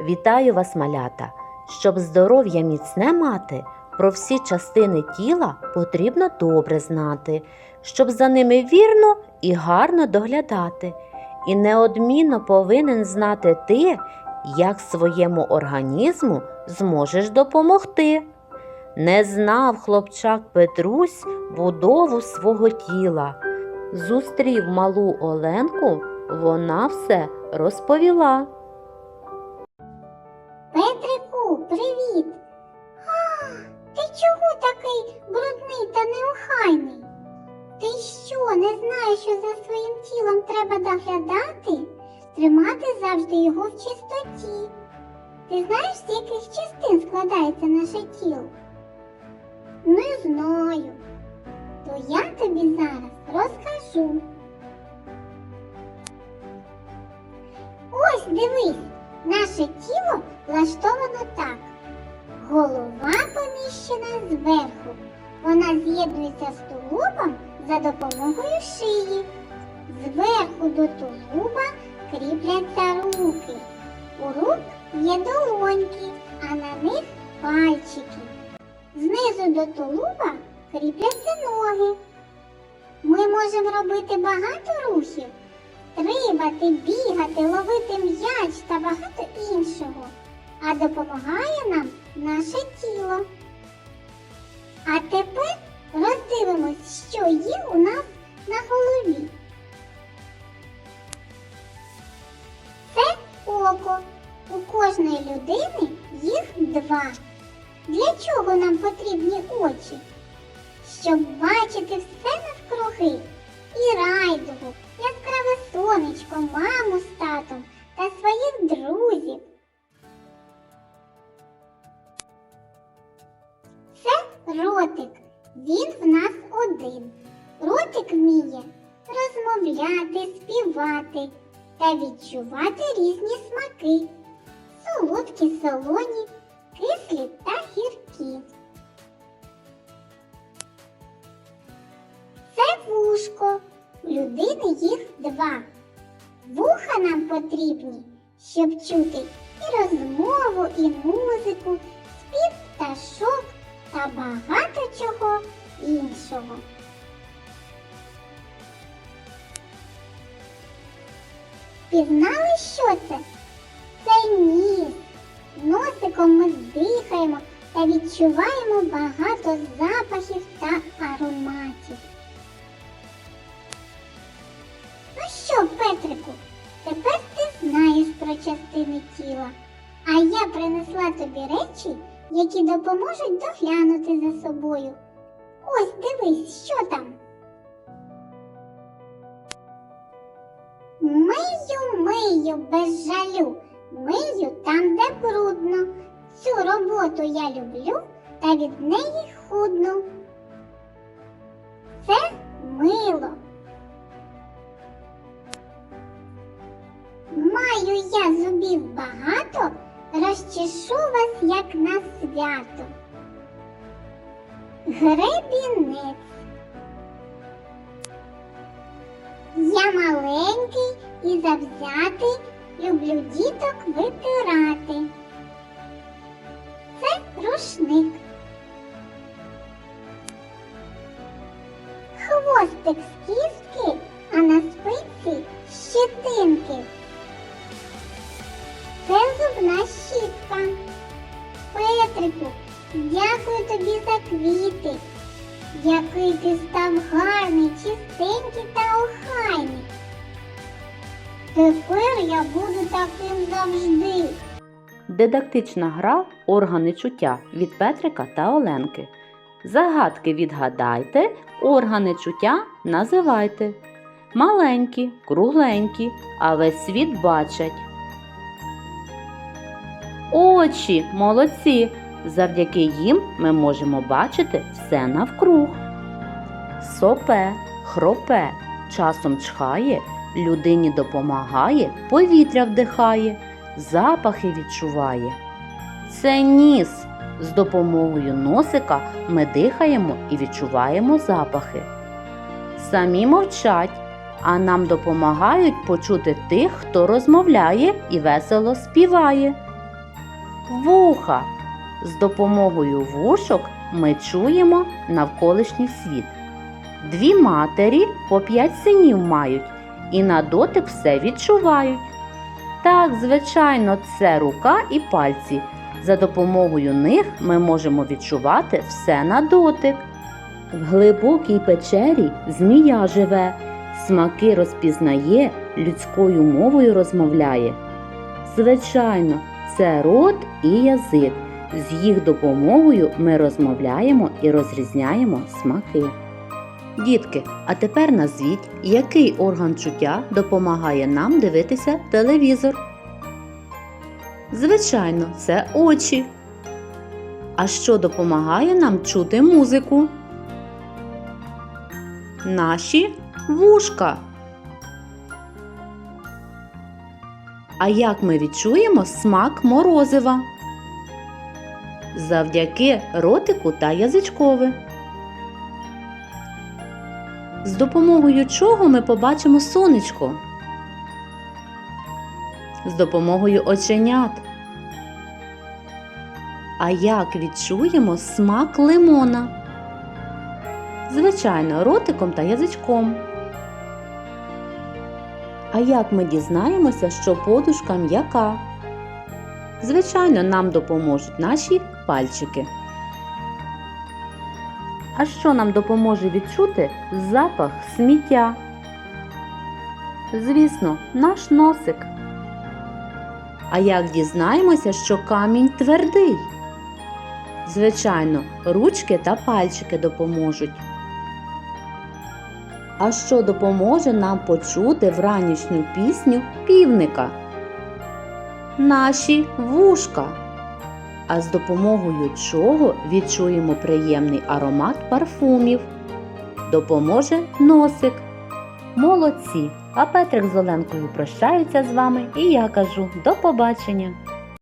Вітаю вас, малята! Щоб здоров'я міцне мати, про всі частини тіла потрібно добре знати, щоб за ними вірно і гарно доглядати. І неодмінно повинен знати ти, як своєму організму зможеш допомогти. Не знав хлопчак Петрусь будову свого тіла. Зустрів малу Оленку, вона все розповіла. Та неохайний? Ти що, не знаєш, що за своїм тілом треба доглядати? Тримати завжди його в чистоті. Ти знаєш, з яких частин складається наше тіло? Не знаю. То я тобі зараз розкажу. Ось дивись, наше тіло влаштовано так. Голова поміщена зверху. Вона з'єднується з тулубом за допомогою шиї. Зверху до тулуба кріпляться руки. У рук є долоньки, а на них пальчики. Знизу до тулуба кріпляться ноги. Ми можемо робити багато рухів, стрибати, бігати, ловити м'яч та багато іншого. А допомагає нам наше тіло. Чого нам потрібні очі? Щоб бачити все навкруги. І райдугу, яскраве сонечко, маму з татом та своїх друзів. Це ротик. Він в нас один. Ротик вміє розмовляти, співати та відчувати різні смаки. Солодкі, солоні, два. Вуха нам потрібні, щоб чути і розмову, і музику, спів пташок та багато чого іншого. Пізнали, що це? Це ніс. Носиком ми дихаємо та відчуваємо багато запахів та ароматів. Що, Петрику, тепер ти знаєш про частини тіла, а я принесла тобі речі, які допоможуть доглянути за собою. Ось дивись, що там. Мию, мию без жалю, мию там, де брудно. Цю роботу я люблю та від неї худну. Це мило. Зубів багато, розчешу вас, як на свято. Гребінець. Я маленький і завзятий, люблю діток витирати. Це рушник. Хвостик з кістки, а на спиці щетинки. Це зубна щітка. Петрику, дякую тобі за квіти. Який ти став гарний, чистенький та охайний. Тепер я буду таким завжди. Дидактична гра Органи чуття від Петрика та Оленки. Загадки відгадайте, органи чуття називайте. Маленькі, кругленькі, а весь світ бачать. Очі молодці. Завдяки їм ми можемо бачити все навкруг. Сопе, хропе, часом чхає, людині допомагає, повітря вдихає, запахи відчуває. Це ніс. З допомогою носика ми дихаємо і відчуваємо запахи. Самі мовчать, а нам допомагають почути тих, хто розмовляє і весело співає. Вуха. З допомогою вушок ми чуємо навколишній світ. Дві матері по п'ять синів мають і на дотик все відчувають. Так, звичайно, це рука і пальці. За допомогою них ми можемо відчувати все на дотик. В глибокій печері змія живе, смаки розпізнає, людською мовою розмовляє. Звичайно, це рот і язик. З їх допомогою ми розмовляємо і розрізняємо смаки. Дітки, а тепер назвіть, який орган чуття допомагає нам дивитися телевізор. Звичайно, це очі. А що допомагає нам чути музику? Наші вушка. А як ми відчуємо смак морозива? Завдяки ротику та язичкові. З допомогою чого ми побачимо сонечко? З допомогою оченят. А як відчуємо смак лимона? Звичайно, ротиком та язичком. А як ми дізнаємося, що подушка м'яка? Звичайно, нам допоможуть наші пальчики. А що нам допоможе відчути запах сміття? Звісно, наш носик. А як дізнаємося, що камінь твердий? Звичайно, ручки та пальчики допоможуть. А що допоможе нам почути вранішню пісню півника? Наші вушка. А з допомогою чого відчуємо приємний аромат парфумів? Допоможе носик. Молодці! А Петрик з Оленкою прощаються з вами і я кажу до побачення!